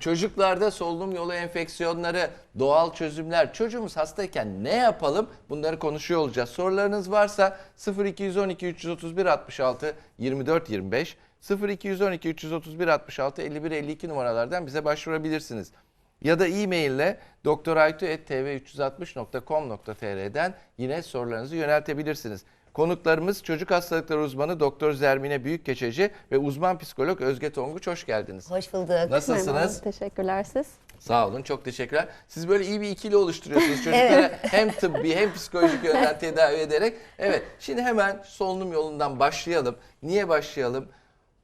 Çocuklarda solunum yolu enfeksiyonları, doğal çözümler, çocuğumuz hastayken ne yapalım? Bunları konuşuyor olacağız. Sorularınız varsa 0212 331 66 24 25 0212 331 66 51 52 numaralardan bize başvurabilirsiniz. Ya da e-maille doktoraytu.tv360.com.tr'den yine sorularınızı yöneltebilirsiniz. Konuklarımız çocuk hastalıkları uzmanı Doktor Zermine Büyükkeçeci ve uzman psikolog Özge Tonguç hoş geldiniz. Hoş bulduk. Nasılsınız? Merhaba, teşekkürler siz. Sağ olun, çok teşekkürler. Siz böyle iyi bir ikili oluşturuyorsunuz çocuklara hem tıbbi hem psikolojik yönden tedavi ederek. Evet, şimdi hemen solunum yolundan başlayalım. Niye başlayalım?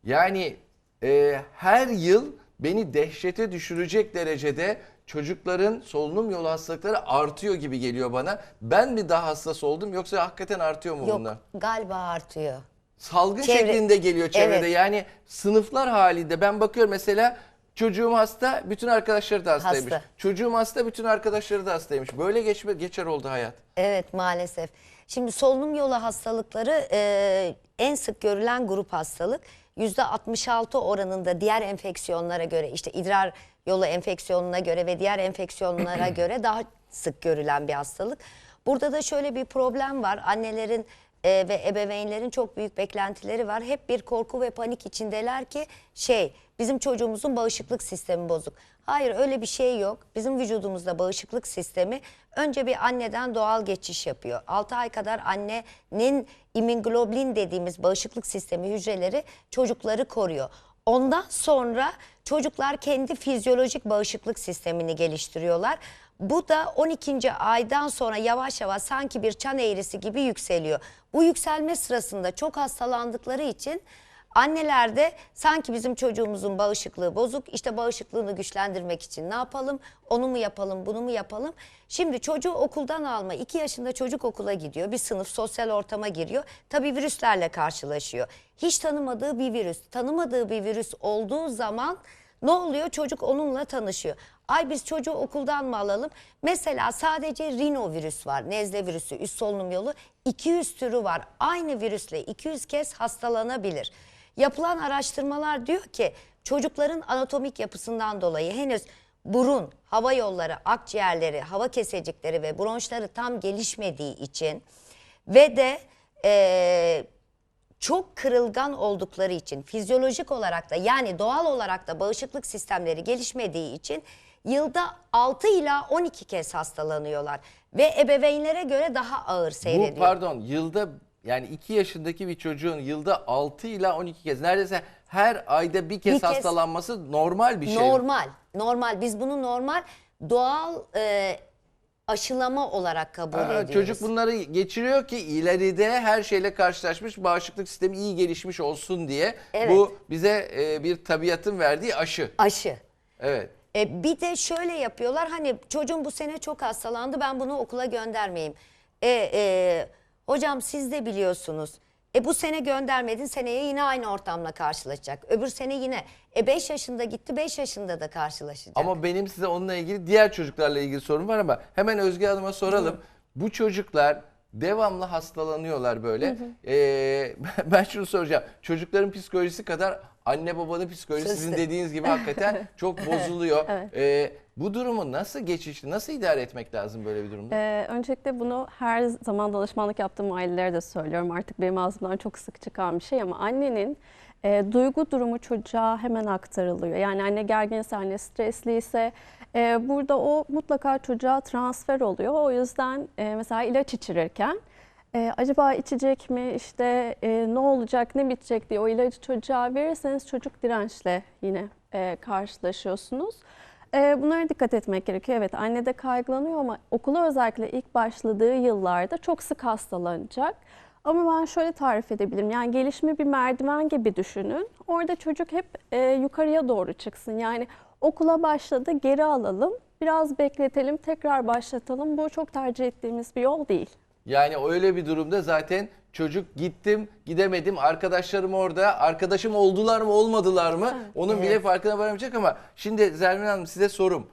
Yani e, her yıl beni dehşete düşürecek derecede çocukların solunum yolu hastalıkları artıyor gibi geliyor bana. Ben mi daha hassas oldum yoksa hakikaten artıyor mu Yok bunlar? galiba artıyor. salgın Çevre- şeklinde geliyor çevrede. Evet. Yani sınıflar halinde ben bakıyorum mesela çocuğum hasta, bütün arkadaşları da hastaymış. Hasta. Çocuğum hasta, bütün arkadaşları da hastaymış. Böyle geçme geçer oldu hayat. Evet maalesef. Şimdi solunum yolu hastalıkları e, en sık görülen grup hastalık. %66 oranında diğer enfeksiyonlara göre işte idrar yolu enfeksiyonuna göre ve diğer enfeksiyonlara göre daha sık görülen bir hastalık. Burada da şöyle bir problem var. Annelerin e, ve ebeveynlerin çok büyük beklentileri var. Hep bir korku ve panik içindeler ki şey bizim çocuğumuzun bağışıklık sistemi bozuk. Hayır öyle bir şey yok. Bizim vücudumuzda bağışıklık sistemi önce bir anneden doğal geçiş yapıyor. 6 ay kadar annenin immunoglobulin dediğimiz bağışıklık sistemi hücreleri çocukları koruyor. Ondan sonra çocuklar kendi fizyolojik bağışıklık sistemini geliştiriyorlar. Bu da 12. aydan sonra yavaş yavaş sanki bir çan eğrisi gibi yükseliyor. Bu yükselme sırasında çok hastalandıkları için annelerde sanki bizim çocuğumuzun bağışıklığı bozuk. İşte bağışıklığını güçlendirmek için ne yapalım? Onu mu yapalım, bunu mu yapalım? Şimdi çocuğu okuldan alma. 2 yaşında çocuk okula gidiyor. Bir sınıf sosyal ortama giriyor. Tabii virüslerle karşılaşıyor. Hiç tanımadığı bir virüs, tanımadığı bir virüs olduğu zaman ne oluyor? Çocuk onunla tanışıyor. Ay biz çocuğu okuldan mı alalım? Mesela sadece rinovirüs var. Nezle virüsü, üst solunum yolu. 200 türü var. Aynı virüsle 200 kez hastalanabilir. Yapılan araştırmalar diyor ki çocukların anatomik yapısından dolayı henüz burun, hava yolları, akciğerleri, hava kesecikleri ve bronşları tam gelişmediği için ve de eee çok kırılgan oldukları için fizyolojik olarak da yani doğal olarak da bağışıklık sistemleri gelişmediği için yılda 6 ila 12 kez hastalanıyorlar ve ebeveynlere göre daha ağır Bu seyrediyor. pardon yılda yani 2 yaşındaki bir çocuğun yılda 6 ile 12 kez neredeyse her ayda bir kez, Bir kez- hastalanması normal bir şey. Normal, normal. Biz bunu normal doğal e, aşılama olarak kabul Ha, ediyoruz. çocuk bunları geçiriyor ki ileride her şeyle karşılaşmış bağışıklık sistemi iyi gelişmiş olsun diye. Evet. Bu bize e, bir tabiatın verdiği aşı. Aşı. Evet. E, bir de şöyle yapıyorlar hani çocuğum bu sene çok hastalandı ben bunu okula göndermeyeyim. E, e, hocam siz de biliyorsunuz. E bu sene göndermedin seneye yine aynı ortamla karşılaşacak. Öbür sene yine. E 5 yaşında gitti 5 yaşında da karşılaşacak. Ama benim size onunla ilgili diğer çocuklarla ilgili sorum var ama hemen Özge Hanım'a soralım. Bu çocuklar devamlı hastalanıyorlar böyle. Ee, ben şunu soracağım. Çocukların psikolojisi kadar anne babanın psikolojisi sizin Sözde. dediğiniz gibi hakikaten çok bozuluyor. Ee, bu durumu nasıl geçişli, nasıl idare etmek lazım böyle bir durumda? Ee, öncelikle bunu her zaman danışmanlık yaptığım ailelere de söylüyorum. Artık benim ağzımdan çok sık çıkan bir şey ama annenin e, duygu durumu çocuğa hemen aktarılıyor. Yani anne gerginse, anne stresliyse e, burada o mutlaka çocuğa transfer oluyor. O yüzden e, mesela ilaç içirirken e, acaba içecek mi, işte e, ne olacak, ne bitecek diye o ilacı çocuğa verirseniz çocuk dirençle yine e, karşılaşıyorsunuz. E, bunlara dikkat etmek gerekiyor. Evet anne de kaygılanıyor ama okula özellikle ilk başladığı yıllarda çok sık hastalanacak. Ama ben şöyle tarif edebilirim. Yani gelişimi bir merdiven gibi düşünün. Orada çocuk hep e, yukarıya doğru çıksın. Yani okula başladı geri alalım. Biraz bekletelim, tekrar başlatalım. Bu çok tercih ettiğimiz bir yol değil. Yani öyle bir durumda zaten çocuk gittim gidemedim arkadaşlarım orada arkadaşım oldular mı olmadılar mı onun bile farkına varamayacak ama şimdi Zermin Hanım size sorum.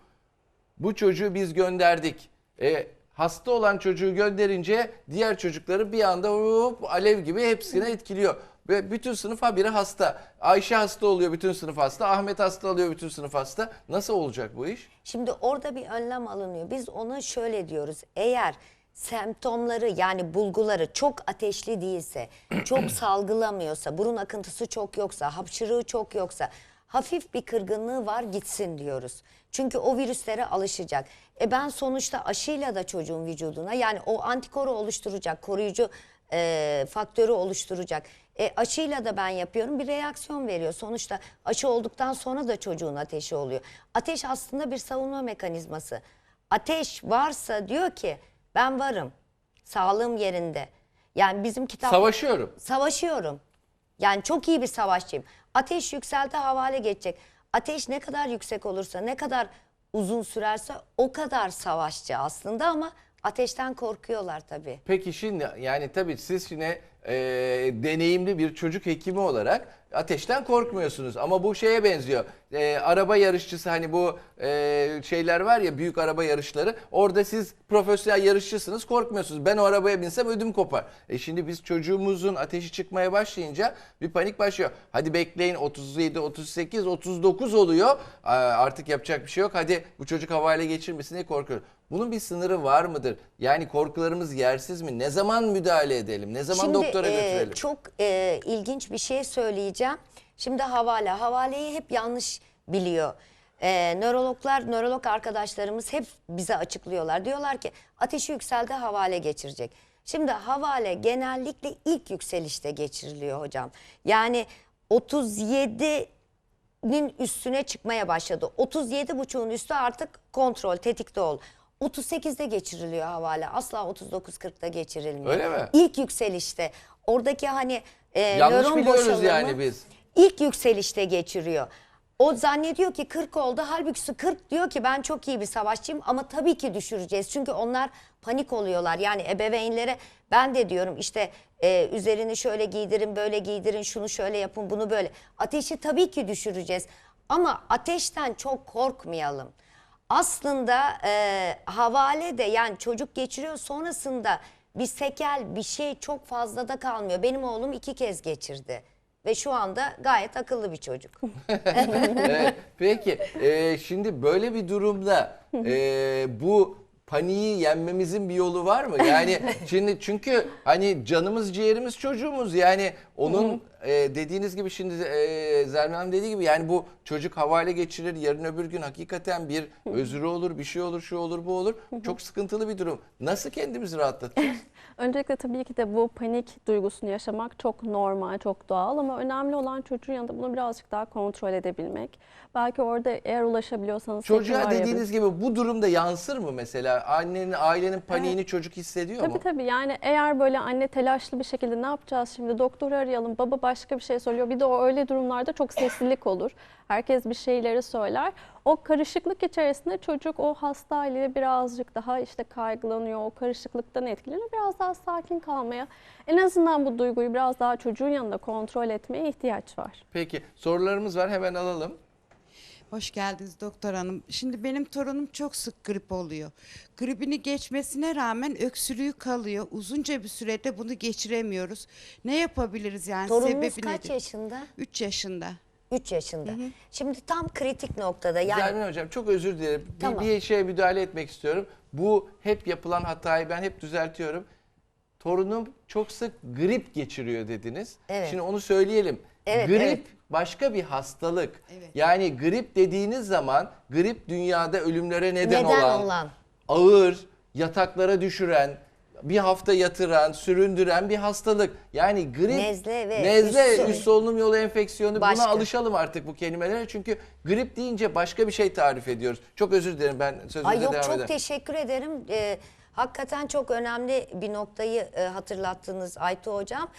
Bu çocuğu biz gönderdik. E, hasta olan çocuğu gönderince diğer çocukları bir anda hop, alev gibi hepsine etkiliyor. Ve bütün sınıf habire hasta. Ayşe hasta oluyor, bütün sınıf hasta. Ahmet hasta oluyor, bütün sınıf hasta. Nasıl olacak bu iş? Şimdi orada bir önlem alınıyor. Biz ona şöyle diyoruz. Eğer semptomları yani bulguları çok ateşli değilse, çok salgılamıyorsa, burun akıntısı çok yoksa, hapşırığı çok yoksa, hafif bir kırgınlığı var gitsin diyoruz. Çünkü o virüslere alışacak. E ben sonuçta aşıyla da çocuğun vücuduna yani o antikoru oluşturacak, koruyucu e, faktörü oluşturacak. E, aşıyla da ben yapıyorum bir reaksiyon veriyor. Sonuçta aşı olduktan sonra da çocuğun ateşi oluyor. Ateş aslında bir savunma mekanizması. Ateş varsa diyor ki ben varım. Sağlığım yerinde. Yani bizim kitap Savaşıyorum. savaşıyorum. Yani çok iyi bir savaşçıyım. Ateş yükselti havale geçecek. Ateş ne kadar yüksek olursa, ne kadar uzun sürerse o kadar savaşçı aslında ama ateşten korkuyorlar tabii. Peki şimdi yani tabii siz yine e, deneyimli bir çocuk hekimi olarak ateşten korkmuyorsunuz. Ama bu şeye benziyor. E, araba yarışçısı hani bu e, şeyler var ya büyük araba yarışları. Orada siz profesyonel yarışçısınız korkmuyorsunuz. Ben o arabaya binsem ödüm kopar. E şimdi biz çocuğumuzun ateşi çıkmaya başlayınca bir panik başlıyor. Hadi bekleyin 37, 38, 39 oluyor. Aa, Artık yapacak bir şey yok. Hadi bu çocuk havale geçirmesin diye korkuyoruz. Bunun bir sınırı var mıdır? Yani korkularımız yersiz mi? Ne zaman müdahale edelim? Ne zaman doktora e, götürelim? çok e, ilginç bir şey söyleyeceğim. Şimdi havale. Havaleyi hep yanlış biliyor. E, nörologlar, nörolog arkadaşlarımız hep bize açıklıyorlar. Diyorlar ki ateşi yükseldi havale geçirecek. Şimdi havale genellikle ilk yükselişte geçiriliyor hocam. Yani 37 nin üstüne çıkmaya başladı. 37 buçuğun üstü artık kontrol, tetikte ol. 38'de geçiriliyor havale. Asla 39-40'da geçirilmiyor. Öyle mi? İlk yükselişte. Oradaki hani e, Yanlış nöron biliyoruz boşalımı yani biz. ilk yükselişte geçiriyor. O zannediyor ki 40 oldu. Halbuki 40 diyor ki ben çok iyi bir savaşçıyım ama tabii ki düşüreceğiz. Çünkü onlar panik oluyorlar. Yani ebeveynlere ben de diyorum işte e, üzerini şöyle giydirin, böyle giydirin, şunu şöyle yapın, bunu böyle. Ateşi tabii ki düşüreceğiz. Ama ateşten çok korkmayalım. Aslında e, havale de yani çocuk geçiriyor sonrasında bir sekel bir şey çok fazla da kalmıyor. Benim oğlum iki kez geçirdi ve şu anda gayet akıllı bir çocuk. Evet, Peki e, şimdi böyle bir durumda e, bu paniği yenmemizin bir yolu var mı? Yani şimdi çünkü hani canımız ciğerimiz çocuğumuz yani onun e, dediğiniz gibi şimdi e, Hanım dediği gibi yani bu çocuk havale geçirir yarın öbür gün hakikaten bir özürü olur bir şey olur şu olur bu olur çok sıkıntılı bir durum. Nasıl kendimizi rahatlatacağız? Öncelikle tabii ki de bu panik duygusunu yaşamak çok normal, çok doğal ama önemli olan çocuğun yanında bunu birazcık daha kontrol edebilmek. Belki orada eğer ulaşabiliyorsanız Çocuğa dediğiniz gibi bu durumda yansır mı mesela? Annenin, ailenin paniğini çocuk hissediyor Tabii mu? tabii yani eğer böyle anne telaşlı bir şekilde ne yapacağız şimdi doktoru arayalım baba başka bir şey söylüyor bir de o öyle durumlarda çok sessizlik olur. Herkes bir şeyleri söyler. O karışıklık içerisinde çocuk o hasta haliyle birazcık daha işte kaygılanıyor. O karışıklıktan etkileniyor. Biraz daha sakin kalmaya en azından bu duyguyu biraz daha çocuğun yanında kontrol etmeye ihtiyaç var. Peki sorularımız var hemen alalım. Hoş geldiniz doktor hanım. Şimdi benim torunum çok sık grip oluyor. Gripini geçmesine rağmen öksürüğü kalıyor. Uzunca bir sürede bunu geçiremiyoruz. Ne yapabiliriz yani? Torununuz Sebebi kaç nedir? yaşında? 3 yaşında. 3 yaşında. Şimdi tam kritik noktada yani Zermin Hocam çok özür dilerim. Bir, Tamam. bir şeye müdahale etmek istiyorum. Bu hep yapılan hatayı ben hep düzeltiyorum. Torunum çok sık grip geçiriyor dediniz. Evet. Şimdi onu söyleyelim. Evet, grip evet. başka bir hastalık. Evet. Yani grip dediğiniz zaman grip dünyada ölümlere neden, neden olan, olan. ağır, yataklara düşüren, bir hafta yatıran, süründüren bir hastalık. Yani grip, Nezle ve nezle, üst- üst solunum yolu enfeksiyonu Başka. buna alışalım artık bu kelimelere. Çünkü grip deyince başka bir şey tarif ediyoruz. Çok özür dilerim ben sözünüze Ay yok devam çok ederim. teşekkür ederim. Ee, hakikaten çok önemli bir noktayı e, hatırlattınız Aytu Hocam.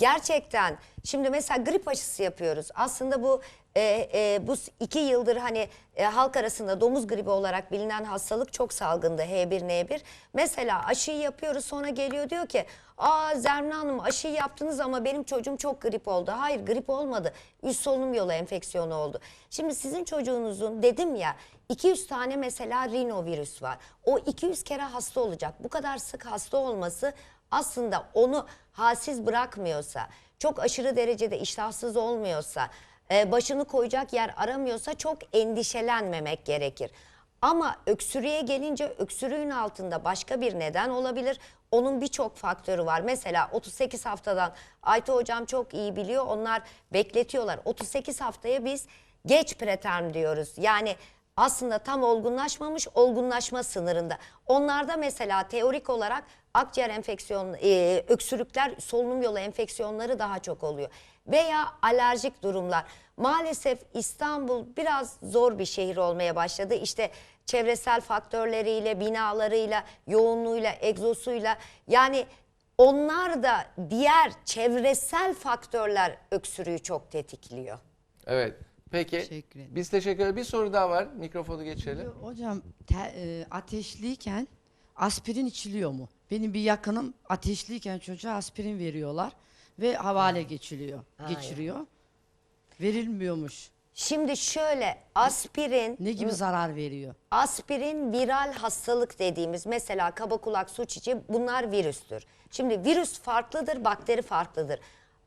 Gerçekten şimdi mesela grip aşısı yapıyoruz. Aslında bu e, e, bu iki yıldır hani e, halk arasında domuz gribi olarak bilinen hastalık çok salgında H1N1. Mesela aşıyı yapıyoruz sonra geliyor diyor ki aa Zermin Hanım aşıyı yaptınız ama benim çocuğum çok grip oldu. Hayır grip olmadı. Üst solunum yolu enfeksiyonu oldu. Şimdi sizin çocuğunuzun dedim ya 200 tane mesela rinovirüs var. O 200 kere hasta olacak. Bu kadar sık hasta olması aslında onu halsiz bırakmıyorsa, çok aşırı derecede iştahsız olmuyorsa, e, başını koyacak yer aramıyorsa çok endişelenmemek gerekir. Ama öksürüğe gelince öksürüğün altında başka bir neden olabilir. Onun birçok faktörü var. Mesela 38 haftadan Ayta hocam çok iyi biliyor. Onlar bekletiyorlar. 38 haftaya biz geç preterm diyoruz. Yani aslında tam olgunlaşmamış, olgunlaşma sınırında. Onlarda mesela teorik olarak akciğer enfeksiyon, e, öksürükler, solunum yolu enfeksiyonları daha çok oluyor. Veya alerjik durumlar. Maalesef İstanbul biraz zor bir şehir olmaya başladı. İşte çevresel faktörleriyle, binalarıyla, yoğunluğuyla, egzosuyla yani onlar da diğer çevresel faktörler öksürüğü çok tetikliyor. Evet. Peki. Teşekkür ederim. Biz teşekkür ederiz. Bir soru daha var. Mikrofonu geçelim. Hocam te- e, ateşliyken aspirin içiliyor mu? Benim bir yakınım ateşliyken çocuğa aspirin veriyorlar ve havale geçiliyor, geçiriyor. Verilmiyormuş. Şimdi şöyle aspirin Ne gibi zarar veriyor? aspirin viral hastalık dediğimiz mesela kaba kulak su çiçeği bunlar virüstür. Şimdi virüs farklıdır, bakteri farklıdır.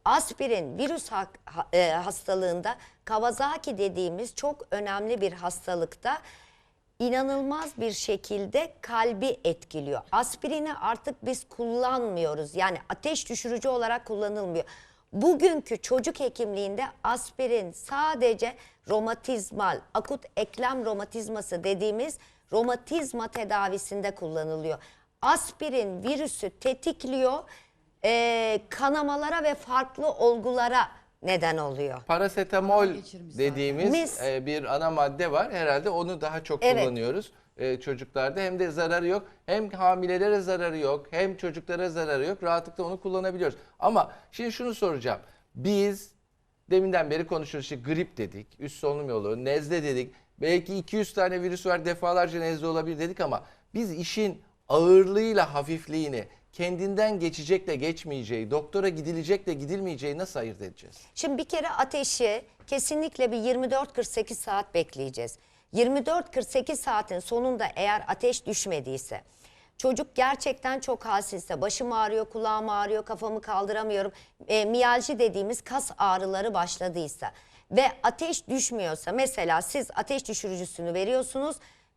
Aspirin virüs ha- e, hastalığında Kawasaki dediğimiz çok önemli bir hastalıkta inanılmaz bir şekilde kalbi etkiliyor. Aspirini artık biz kullanmıyoruz. Yani ateş düşürücü olarak kullanılmıyor. Bugünkü çocuk hekimliğinde aspirin sadece romatizmal, akut eklem romatizması dediğimiz romatizma tedavisinde kullanılıyor. Aspirin virüsü tetikliyor, eee, kanamalara ve farklı olgulara neden oluyor. Parasetamol dediğimiz e, bir ana madde var. Herhalde onu daha çok Evet. kullanıyoruz e, çocuklarda. Hem de zararı yok. Hem hamilelere zararı yok. Hem çocuklara zararı yok. Rahatlıkla onu kullanabiliyoruz. Ama şimdi şunu soracağım. Biz deminden beri konuşuyoruz. İşte grip dedik. Üst solunum yolu, nezle dedik. Belki 200 tane virüs var defalarca nezle olabilir dedik ama biz işin ağırlığıyla hafifliğini kendinden geçecekle geçmeyeceği, doktora gidilecekle gidilmeyeceği nasıl ayırt edeceğiz? Şimdi bir kere ateşi kesinlikle bir 24-48 saat bekleyeceğiz. 24-48 saatin sonunda eğer ateş düşmediyse, çocuk gerçekten çok halsizse, başım ağrıyor, kulağım ağrıyor, kafamı kaldıramıyorum, e, miyalji dediğimiz kas ağrıları başladıysa ve ateş düşmüyorsa mesela siz ateş düşürücüsünü veriyorsunuz,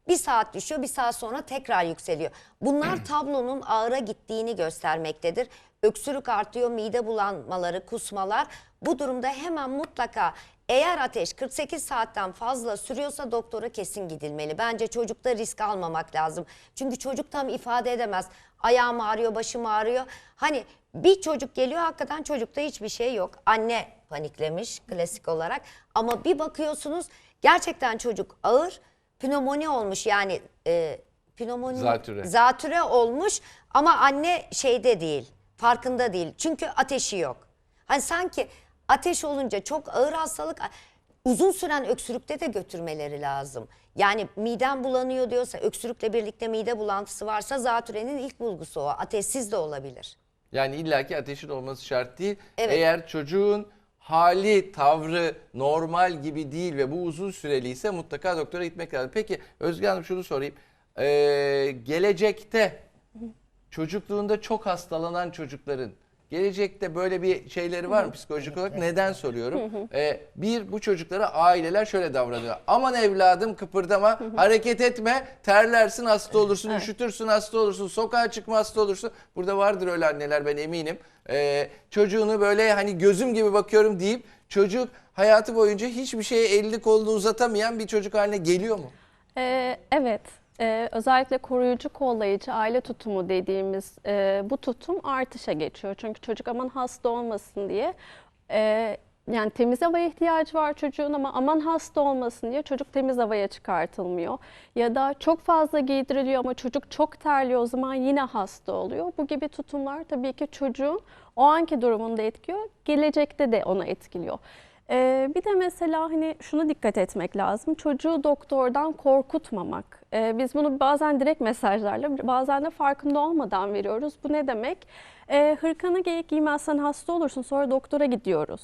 bir saat düşüyor, bir saat sonra tekrar yükseliyor. Bunlar tablonun ağıra gittiğini göstermektedir. Öksürük artıyor, mide bulanmaları, kusmalar. Bu durumda hemen mutlaka eğer ateş 48 saatten fazla sürüyorsa doktora kesin gidilmeli. Bence çocukta risk almamak lazım. Çünkü çocuk tam ifade edemez. Ayağım ağrıyor, başım ağrıyor. Hani bir çocuk geliyor hakikaten çocukta hiçbir şey yok. Anne paniklemiş klasik olarak. Ama bir bakıyorsunuz gerçekten çocuk ağır pnömoni olmuş yani e, pnömoni Zatüre. zatüre olmuş ama anne şeyde değil farkında değil çünkü ateşi yok. Hani sanki ateş olunca çok ağır hastalık uzun süren öksürükte de götürmeleri lazım. Yani midem bulanıyor diyorsa öksürükle birlikte mide bulantısı varsa zatürenin ilk bulgusu o ateşsiz de olabilir. Yani illaki ateşin olması şart değil. Evet. Eğer çocuğun hali, tavrı normal gibi değil ve bu uzun süreli ise mutlaka doktora gitmek lazım. Peki Özge Hanım şunu sorayım. Ee, gelecekte çocukluğunda çok hastalanan çocukların gelecekte böyle bir şeyleri var mı psikolojik olarak? Neden soruyorum? Ee, bir, bu çocuklara aileler şöyle davranıyor. Aman evladım kıpırdama, hareket etme, terlersin hasta olursun, üşütürsün hasta olursun, sokağa çıkma hasta olursun. Burada vardır öyle anneler ben eminim. Ee, çocuğunu böyle hani gözüm gibi bakıyorum deyip çocuk hayatı boyunca hiçbir şeye elini kolunu uzatamayan bir çocuk haline geliyor mu? Ee, evet. Ee, özellikle koruyucu kollayıcı aile tutumu dediğimiz e, bu tutum artışa geçiyor. Çünkü çocuk aman hasta olmasın diye e, yani temiz havaya ihtiyacı var çocuğun ama aman hasta olmasın diye çocuk temiz havaya çıkartılmıyor. Ya da çok fazla giydiriliyor ama çocuk çok terliyor o zaman yine hasta oluyor. Bu gibi tutumlar tabii ki çocuğun o anki durumunda etkiliyor, gelecekte de ona etkiliyor. Ee, bir de mesela hani şuna dikkat etmek lazım. Çocuğu doktordan korkutmamak. Ee, biz bunu bazen direkt mesajlarla, bazen de farkında olmadan veriyoruz. Bu ne demek? Ee, hırkanı giyik giymezsen hasta olursun, sonra doktora gidiyoruz.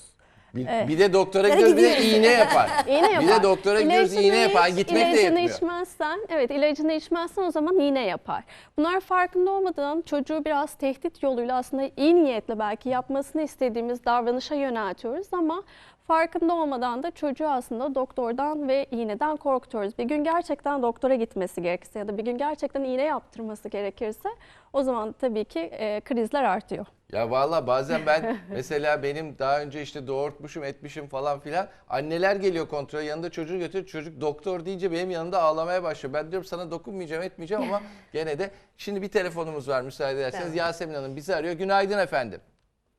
Bir, bir de doktora gidiyoruz bir de iğne yapar. İğne Bir yapar. de doktora gidiyoruz iğne yapar. Gitmek de yetmiyor. içmezsen, evet ilacını içmezsen o zaman iğne yapar. Bunlar farkında olmadan çocuğu biraz tehdit yoluyla aslında iyi niyetle belki yapmasını istediğimiz davranışa yöneltiyoruz ama farkında olmadan da çocuğu aslında doktordan ve iğneden korkutuyoruz. Bir gün gerçekten doktora gitmesi gerekirse ya da bir gün gerçekten iğne yaptırması gerekirse o zaman tabii ki e, krizler artıyor. Ya valla bazen ben mesela benim daha önce işte doğurtmuşum etmişim falan filan anneler geliyor kontrol yanında çocuğu götürüyor çocuk doktor deyince benim yanında ağlamaya başlıyor. Ben diyorum sana dokunmayacağım etmeyeceğim ama gene de şimdi bir telefonumuz var müsaade ederseniz Evet. Yasemin Hanım bizi arıyor. Günaydın efendim.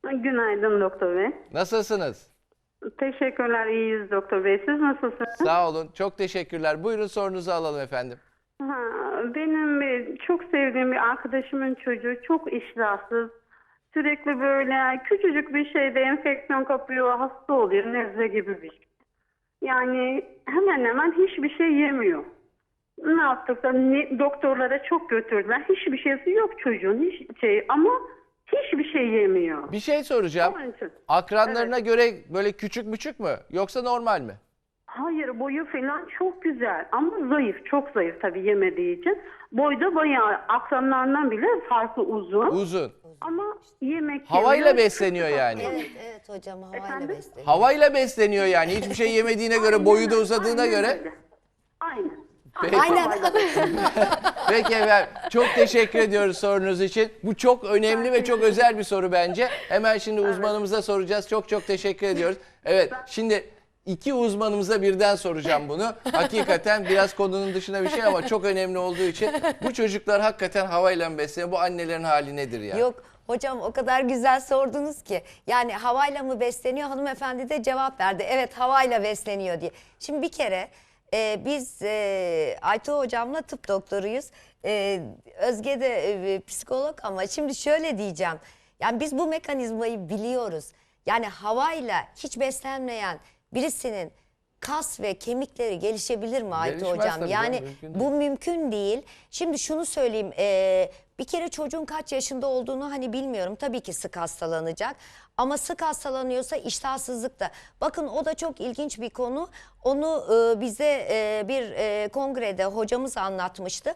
Günaydın doktor bey. Nasılsınız? Teşekkürler iyiyiz doktor bey. Siz nasılsınız? Sağ olun. Çok teşekkürler. Buyurun sorunuzu alalım efendim. Ha, benim bir, çok sevdiğim bir arkadaşımın çocuğu çok iştahsız. Sürekli böyle küçücük bir şeyde enfeksiyon kapıyor, hasta oluyor, nezle gibi bir şey. Yani hemen hemen hiçbir şey yemiyor. Ne yaptık da ne- doktorlara çok götürdüler. Hiçbir şeysi yok çocuğun hiç şey ama hiçbir şey yemiyor. Bir şey soracağım. Onun için. Akranlarına göre böyle küçük müçük mü yoksa normal mi? Hayır boyu falan çok güzel ama zayıf çok zayıf tabii yemediği için. Boyda bayağı akranlarından bile farklı uzun Uzun. ama yemek Havayla yemiyor. besleniyor yani. Evet evet hocam havayla Efendim? besleniyor. Havayla besleniyor yani. Hiçbir şey yemediğine göre, boyu da uzadığına aynen göre. öyle. Aynen. Peki. Aynen. Peki efendim. Çok teşekkür ediyoruz sorunuz için. Bu çok önemli ve çok özel bir soru bence. Hemen şimdi uzmanımıza soracağız. Çok çok teşekkür ediyoruz. Evet şimdi iki uzmanımıza birden soracağım bunu. Hakikaten biraz konunun dışında bir şey ama çok önemli olduğu için bu çocuklar hakikaten havayla mı besleniyor? Bu annelerin hali nedir ya? Yok hocam o kadar güzel sordunuz ki. Yani havayla mı besleniyor? Hanımefendi de cevap verdi. Evet havayla besleniyor diye. Şimdi bir kere e, biz e, Aytuğ hocamla tıp doktoruyuz. E, Özge de e, psikolog ama şimdi şöyle diyeceğim. Yani biz bu mekanizmayı biliyoruz. Yani havayla hiç beslenmeyen birisinin kas ve kemikleri gelişebilir mi Gelişmez hocam? tabii Yani mümkün bu mümkün değil. Şimdi şunu söyleyeyim. eee, bir kere çocuğun kaç yaşında olduğunu hani bilmiyorum. Tabii ki sık hastalanacak. Ama sık hastalanıyorsa iştahsızlık da. Bakın o da çok ilginç bir konu. Onu eee, bize eee, bir eee, kongrede hocamız anlatmıştı.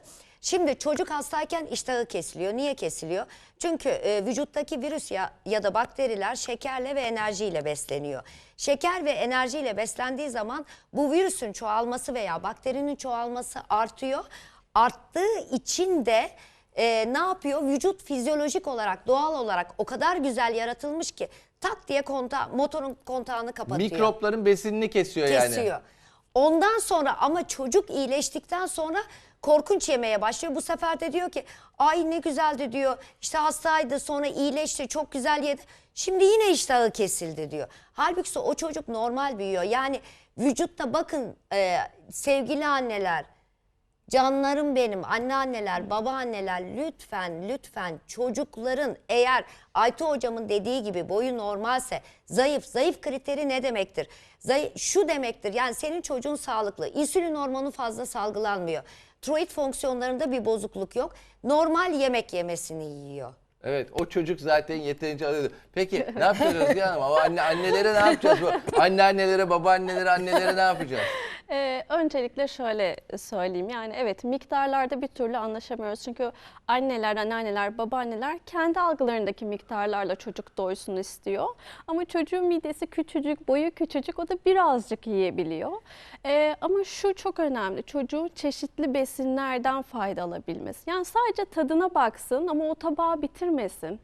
Şimdi çocuk hastayken iştahı kesiliyor. Niye kesiliyor? Çünkü e, vücuttaki virüs ya, ya da bakteriler şekerle ve enerjiyle besleniyor. Şeker ve enerjiyle beslendiği zaman bu virüsün çoğalması veya bakterinin çoğalması artıyor. Arttığı için de e, ne yapıyor? Vücut fizyolojik olarak, doğal olarak o kadar güzel yaratılmış ki tak diye konta, motorun kontağını kapatıyor Mikropların besinini kesiyor, yani. kesiyor. Ondan sonra ama çocuk iyileştikten sonra korkunç yemeye başlıyor. Bu sefer de diyor ki ay ne güzeldi diyor. İşte hastaydı sonra iyileşti çok güzel yedi. Şimdi yine iştahı kesildi diyor. Halbuki o çocuk normal büyüyor. Yani vücutta bakın e, sevgili anneler Canlarım benim, anneanneler, babaanneler lütfen lütfen çocukların eğer Aytu hocamın dediği gibi boyu normalse zayıf, zayıf kriteri ne demektir? Zayıf, şu demektir yani senin çocuğun sağlıklı, insülin hormonu fazla salgılanmıyor. Tiroid fonksiyonlarında bir bozukluk yok. Normal yemek yemesini yiyor. Evet o çocuk zaten yeterince alıyordu. Peki ne yapacağız Özge Hanım? Ama anne, annelere ne yapacağız? Anneannelere, babaannelere, annelere ne yapacağız? Ee, öncelikle şöyle söyleyeyim yani evet miktarlarda bir türlü anlaşamıyoruz çünkü anneler, anneanneler, babaanneler kendi algılarındaki miktarlarla çocuk doysun istiyor ama çocuğun midesi küçücük, boyu küçücük o da birazcık yiyebiliyor. Ee, ama şu çok önemli çocuğun çeşitli besinlerden fayda alabilmesi yani sadece tadına baksın ama o tabağı bitirmesin.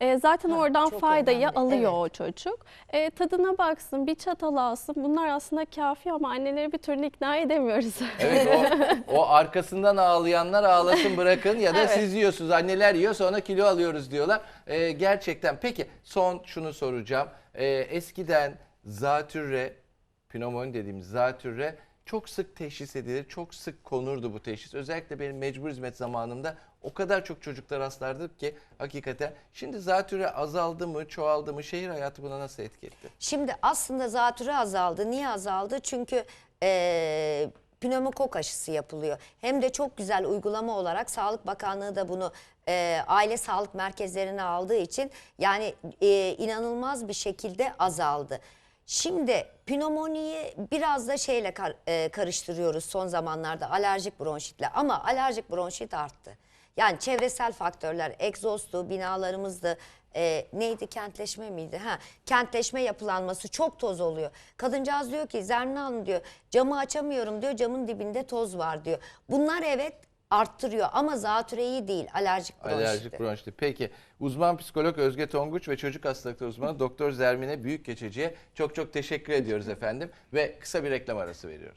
Ee, zaten Ha, oradan faydayı önemli, alıyor evet. o çocuk. Ee, tadına baksın, bir çatal alsın. Bunlar aslında kafi ama anneleri bir türlü ikna edemiyoruz. Evet o, o arkasından ağlayanlar ağlasın bırakın ya da Evet. siz yiyorsunuz. Anneler yiyor sonra kilo alıyoruz diyorlar. Ee, gerçekten peki son şunu soracağım. Ee, eskiden zatürre, pnömoni dediğimiz zatürre çok sık teşhis edilir. Çok sık konurdu bu teşhis. Özellikle benim mecbur hizmet zamanımda o kadar çok çocuklar rastlardım ki hakikaten. Şimdi zatürre azaldı mı, çoğaldı mı? Şehir hayatı buna nasıl etki etti? Şimdi aslında zatürre azaldı. Niye azaldı? Çünkü eee pneumokok aşısı yapılıyor. Hem de çok güzel uygulama olarak Sağlık Bakanlığı da bunu eee, aile sağlık merkezlerine aldığı için yani eee, inanılmaz bir şekilde azaldı. Şimdi pnömoniyi biraz da şeyle kar- e, karıştırıyoruz son zamanlarda alerjik bronşitle ama alerjik bronşit arttı. Yani çevresel faktörler, egzozdu, binalarımızdı, e, neydi kentleşme miydi? Ha, kentleşme yapılanması çok toz oluyor. Kadıncağız diyor ki Zermin Hanım diyor camı açamıyorum diyor camın dibinde toz var diyor. Bunlar evet arttırıyor ama zatüreyi değil alerjik bronşiti. Alerjik bronşiti. Peki uzman psikolog Özge Tonguç ve çocuk hastalıkları uzmanı Doktor Zermine Büyükgeçeci'ye çok çok teşekkür ediyoruz efendim ve kısa bir reklam arası veriyoruz.